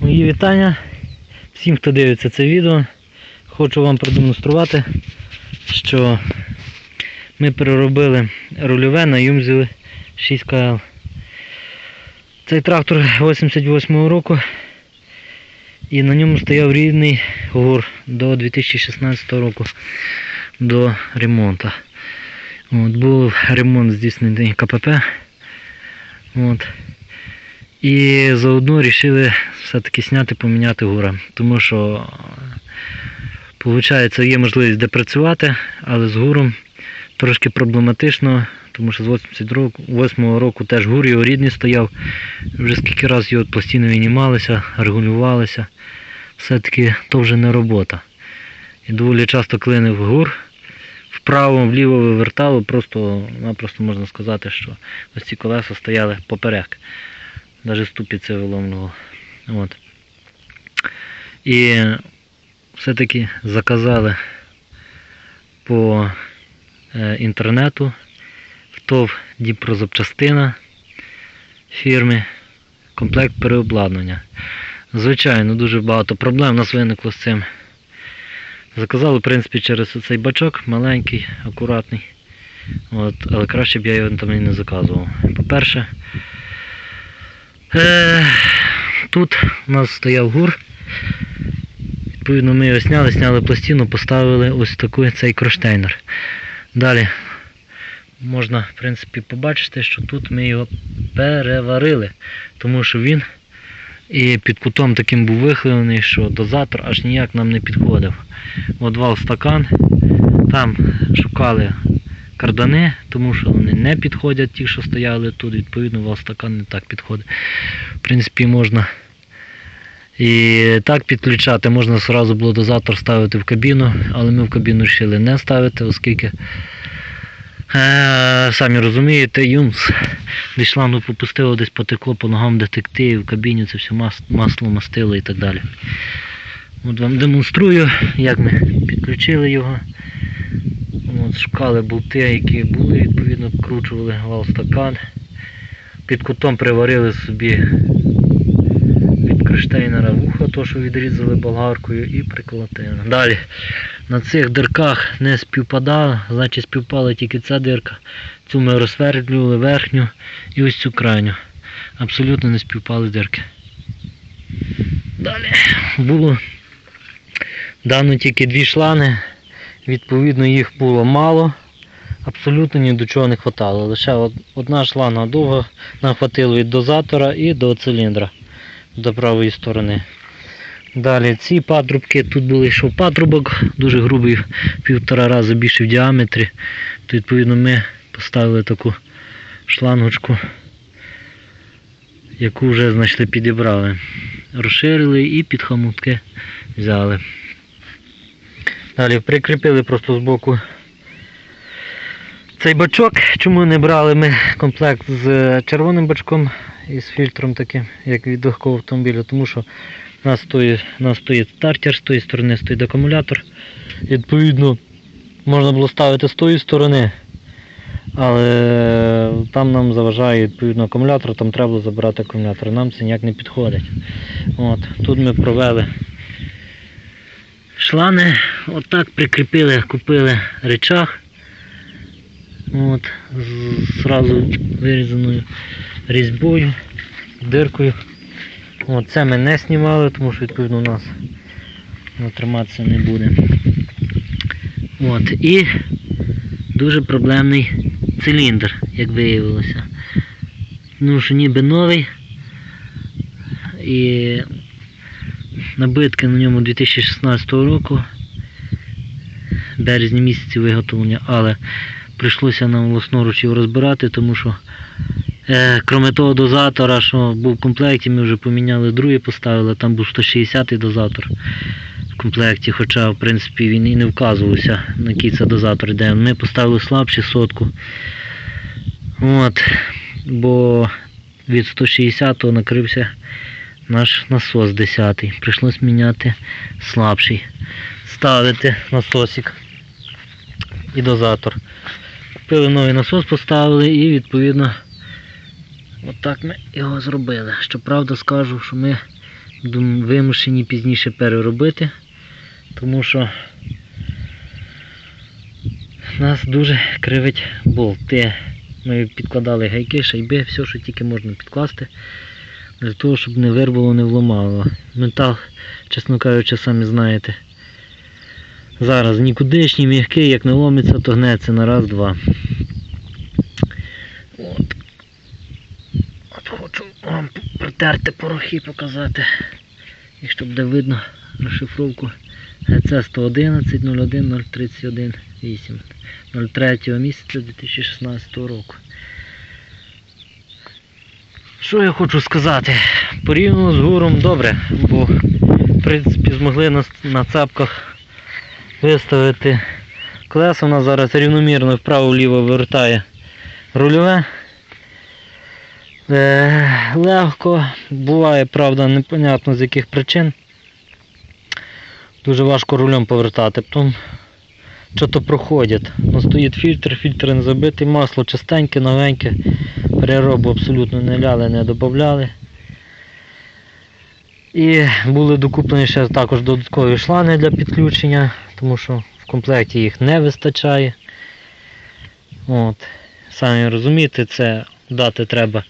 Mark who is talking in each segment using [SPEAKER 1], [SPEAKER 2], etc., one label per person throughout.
[SPEAKER 1] Мої вітання всім, хто дивиться це відео. Хочу вам продемонструвати, що ми переробили рульове на Юмзі 6КЛ. Цей трактор 88-го року і на ньому стояв рідний гур до 2016 року до ремонту. От, був ремонт здійснений КПП. От. І заодно вирішили все-таки зняти, поміняти гура. Тому що, виходить, є можливість де працювати, але з гуром трошки проблематично, тому що з 88-го року теж гур його рідний стояв. Вже скільки разів його постійно винімалися, регулювалися. Все-таки то вже не робота. І доволі часто клинив гур. Вправо, вліво вивертало, просто-напросто можна сказати, що ось ці колеса стояли поперек. Навіть ступіці виломлювало. От. І все-таки заказали по е, інтернету в ТОВ Діпрозапчастина фірми комплект переобладнання. Звичайно, дуже багато проблем у нас виникло з цим. Заказали, в принципі, через цей бачок, маленький, акуратний. От, але краще б я його там і не заказував. По-перше, е, тут у нас стояв гур. Відповідно, ми його сняли, сняли пластину, поставили ось такий цей кронштейнер. Далі можна, в принципі, побачити, що тут ми його переварили, тому що він і під кутом таким був вихилений, що дозатор аж ніяк нам не підходив. От вал стакан, там шукали кардани, тому що вони не підходять ті, що стояли тут, відповідно вал стакан не так підходить. В принципі, можна і так підключати, можна одразу було дозатор ставити в кабіну, але ми в кабіну вирішили не ставити, оскільки е, самі розумієте, юмс десь шлангу попустило, десь потекло по ногам детектив, в кабіні це все масло мастило і так далі. От вам демонструю, як ми підключили його. От, шукали болти, які були, відповідно, вкручували вал стакан. Під кутом приварили собі від криштейнера вухо, то що відрізали болгаркою і приколотили. Далі на цих дирках не співпадало, значить співпала тільки ця дирка. Цю ми розсвердлювали верхню і ось цю крайню. Абсолютно не співпали дирки. Далі було дано тільки дві шлани, відповідно їх було мало. Абсолютно ні до чого не хватало. Лише одна шланга довго нам хватило від дозатора і до циліндра до правої сторони. Далі ці патрубки, тут були йшов патрубок, дуже грубий, півтора рази більше в діаметрі. То відповідно ми поставили таку шлангочку, яку вже знайшли підібрали. Розширили і під хомутки взяли. Далі прикріпили просто збоку цей бачок. Чому не брали ми комплект з червоним бачком і з фільтром таким, як від легкого автомобіля, тому що у нас стоїть, у нас стоїть стартер, з тої сторони стоїть акумулятор. Відповідно, можна було ставити з тої сторони, але там нам заважає відповідно акумулятор, там треба було забирати акумулятор. Нам це ніяк не підходить. От, тут ми провели шлани, отак прикріпили, купили речах. От, зразу вирізаною різьбою, диркою. От, це ми не знімали, тому що відповідно у нас воно триматися не буде. От, і дуже проблемний циліндр, як виявилося. Ну, що ніби новий. І набитки на ньому 2016 року, березні місяці виготовлення, але прийшлося нам власноруч його розбирати, тому що е, крім того дозатора, що був в комплекті, ми вже поміняли другий, поставили, там був 160-й дозатор в комплекті, хоча в принципі він і не вказувався, на який це дозатор йде. Ми поставили слабші сотку. От, бо від 160-го накрився наш насос 10-й. Прийшлось міняти слабший. Ставити насосик і дозатор. Купили новий насос, поставили і відповідно отак ми його зробили. Щоправда скажу, що ми вимушені пізніше переробити, тому що нас дуже кривить болти. Ми підкладали гайки, шайби, все, що тільки можна підкласти, для того, щоб не вирвало, не вломало. Метал, чесно кажучи, самі знаєте. Зараз нікудишній, м'який, як не ломиться, то гнеться на раз-два. От. Хочу вам протерти порохи показати. Щоб буде видно розшифровку ГЦ 111 01 031 8 03 місяця 2016 року. Що я хочу сказати? Порівняно з гуром добре, бо в принципі змогли на, на цапках виставити. У нас зараз рівномірно вправо-вліво вертає рульове. Е, легко, буває, правда, непонятно з яких причин. Дуже важко рулем повертати. Потім що то проходять. Ну, стоїть фільтр, фільтр не забитий, масло чистеньке, новеньке, переробу абсолютно не ляли, не додавали. І були докуплені ще також додаткові шланги для підключення, тому що в комплекті їх не вистачає. От. Самі розумієте, це дати треба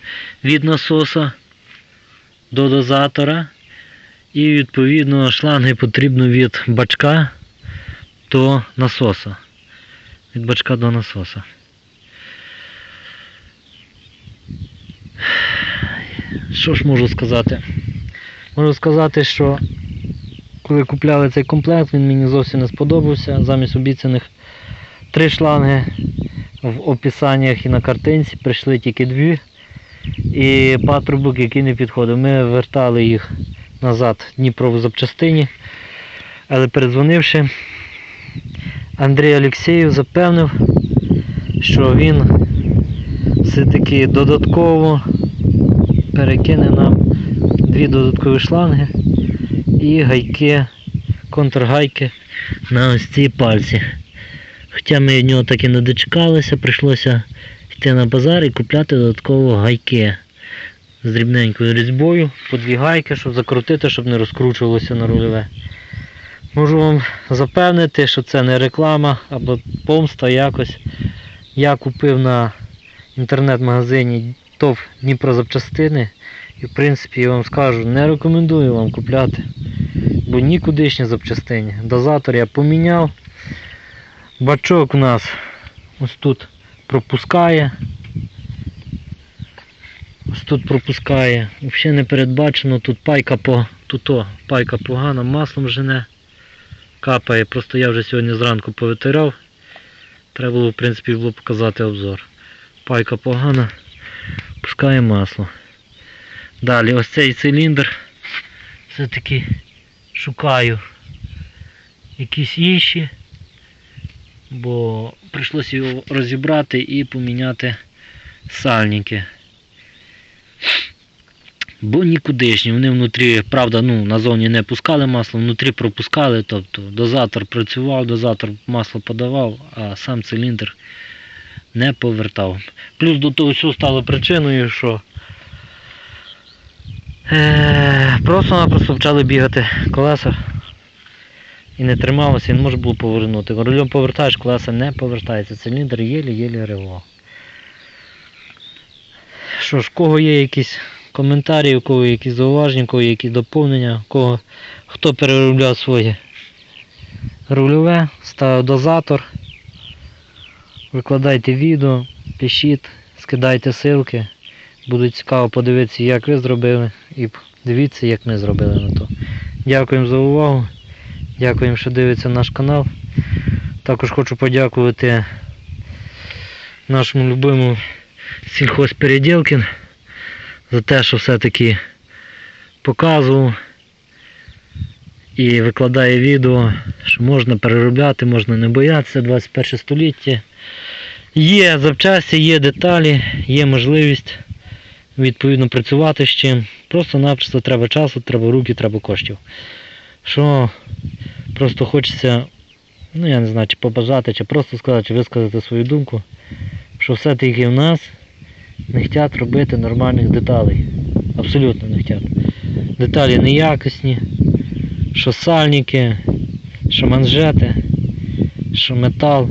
[SPEAKER 1] від насоса до дозатора. І відповідно шланги потрібно від бачка до насоса. Від бачка до насоса. Що ж можу сказати? Можу сказати, що коли купляли цей комплект, він мені зовсім не сподобався. Замість обіцяних три шланги в описаннях і на картинці прийшли тільки дві. І патрубок, який не підходив. Ми вертали їх назад Дніпро в запчастині. Але передзвонивши, Андрій Олексєєв запевнив, що він все-таки додатково перекине нам дві додаткові шланги і гайки, контргайки на ось ці пальці. Хоча ми від нього так і не дочекалися, прийшлося йти на базар і купляти додатково гайки з дрібненькою різьбою, по дві гайки, щоб закрутити, щоб не розкручувалося на рульове. Можу вам запевнити, що це не реклама або помста якось. Я купив на інтернет-магазині ТОВ Дніпрозапчастини і в принципі я вам скажу, не рекомендую вам купляти, бо нікудишні запчастині. Дозатор я поміняв. Бачок у нас ось тут пропускає. Ось тут пропускає. Взагалі не передбачено, тут пайка по тут пайка погана, маслом жене. Капає. Просто я вже сьогодні зранку повитирав. Треба було, в принципі, було показати обзор. Пайка погана, пускає масло. Далі ось цей циліндр. Все-таки шукаю якісь інші, бо прийшлося його розібрати і поміняти сальники. Бо нікудишні. Вони внутрі, правда, ну, назовні не пускали масло, внутрі пропускали, тобто дозатор працював, дозатор масло подавав, а сам циліндр не повертав. Плюс до того всього стало причиною, що е, просто-напросто почали бігати колеса і не трималося, не може було повернути. Рулем повертаєш, колеса не повертається. Циліндр єлі-єлі ривав. Що ж, кого є якісь коментарі, у кого є якісь зауваження, у кого є якісь доповнення, кого хто переробляв своє рульове, ставив дозатор, викладайте відео, пишіть, скидайте ссылки. Буде цікаво подивитися, як ви зробили, і дивіться, як ми зробили на то. Дякуємо за увагу. Дякуємо, що дивиться наш канал. Також хочу подякувати нашому любимому сільхозпереділкін за те, що все-таки показував і викладає відео, що можна переробляти, можна не боятися 21 століття. Є запчасті, є деталі, є можливість відповідно працювати з чим. Просто-напросто треба часу, треба руки, треба коштів. Що просто хочеться, ну я не знаю, чи побажати, чи просто сказати, чи висказати свою думку, що все-таки в нас не хочуть робити нормальних деталей. Абсолютно не хочуть. Деталі неякісні, що сальники, що манжети, що метал.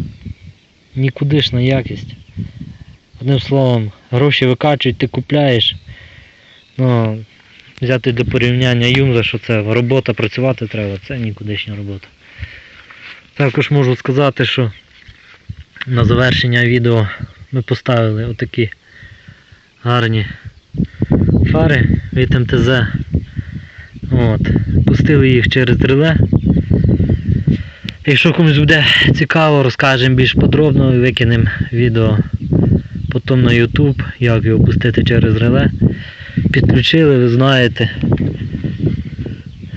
[SPEAKER 1] Нікудишна якість. Одним словом, гроші викачують, ти купляєш. Ну, взяти до порівняння Юмза, що це робота, працювати треба, це нікудишня робота. Також можу сказати, що на завершення відео ми поставили отакі гарні фари від МТЗ. От. Пустили їх через реле. Якщо комусь буде цікаво, розкажемо більш подробно і викинемо відео потім на YouTube, як його пустити через реле. Підключили, ви знаєте.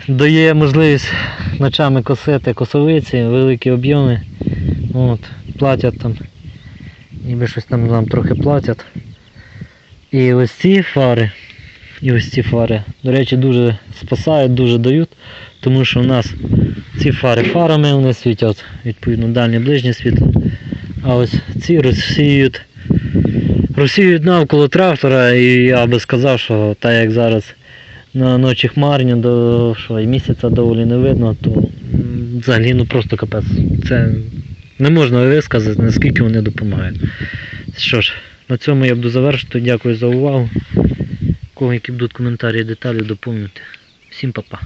[SPEAKER 1] Дає можливість ночами косити косовиці, великі об'єми. От, платять там. Ніби щось там нам трохи платять. І ось ці фари, і ось ці фари, до речі, дуже спасають, дуже дають, тому що у нас ці фари фарами вони світять, відповідно, дальнє ближнє світло. А ось ці розсіють, розсіють навколо трактора, і я би сказав, що так як зараз на ночі хмарні, до що і місяця доволі не видно, то взагалі ну просто капець. Це не можна висказати, наскільки вони допомагають. Що ж, на цьому я буду завершити. Дякую за увагу. Кого які будуть коментарі, деталі доповнити. Всім па-па.